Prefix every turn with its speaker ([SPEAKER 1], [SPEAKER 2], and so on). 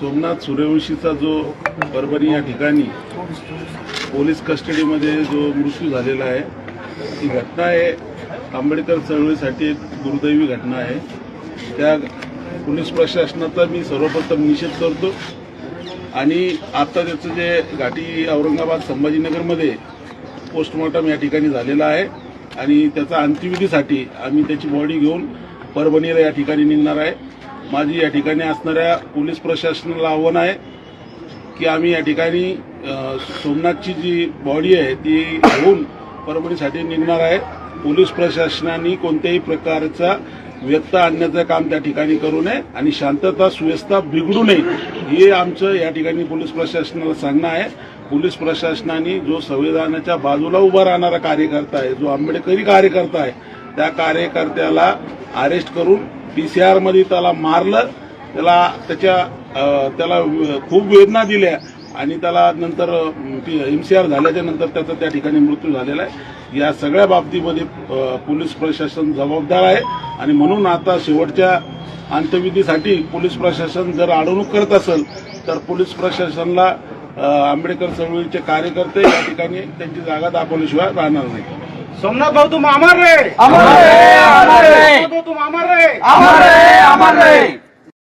[SPEAKER 1] सोमनाथ सूर्यवंशीचा जो परभणी या ठिकाणी पोलीस कस्टडीमध्ये जो मृत्यू झालेला आहे ती घटना आहे. आंबेडकर चळवळीसाठी एक दुर्दैवी घटना आहे. त्या पोलीस प्रशासनाचा मी सर्वप्रथम निषेध करतो. आणि आता त्याचं जे घाटी औरंगाबाद संभाजीनगरमध्ये पोस्टमॉर्टम या ठिकाणी झालेला आहे. आणि त्याचा अंत्यविधीसाठी आम्ही त्याची बॉडी घेऊन परभणीला या ठिकाणी निघणार आहे. माझी या ठिकाणी असणाऱ्या पोलीस प्रशासनाला आव्हान आहे की आम्ही या ठिकाणी सोमनाथची जी बॉडी आहे ती घेऊन परभणीसाठी निघणार आहे. पोलीस प्रशासनाने कोणत्याही प्रकारचा व्यक्त आणण्याचं काम त्या ठिकाणी करू नये आणि शांतता सुव्यवस्था बिघडू नये हे आमचं या ठिकाणी पोलीस प्रशासनाला सांगणं आहे. पोलीस प्रशासनाने जो संविधानाच्या बाजूला उभा राहणारा कार्यकर्ता आहे जो आंबेडकरी कार्यकर्ता आहे त्या कार्यकर्त्याला अरेस्ट करून पी सी आरमध्ये त्याला मारलं त्याला त्याच्या त्याला खूप वेदना दिल्या आणि त्याला नंतर एमसीआर झाल्याच्यानंतर त्याचा त्या ठिकाणी मृत्यू झालेला आहे. या सगळ्या बाबतीमध्ये पोलीस प्रशासन जबाबदार आहे आणि म्हणून आता शेवटच्या अंत्यविधीसाठी पोलीस प्रशासन जर अडवणूक करत असेल तर पोलीस प्रशासनाला आंबेडकर चळवळीचे कार्यकर्ते या ठिकाणी त्यांची जागा दाखवल्याशिवाय राहणार नाही.
[SPEAKER 2] सोमनाथ भाऊ तुम अमर रे
[SPEAKER 3] अमर रहे अमर
[SPEAKER 2] भाऊ तुम अमर रे
[SPEAKER 3] अमर रहे अमर रहे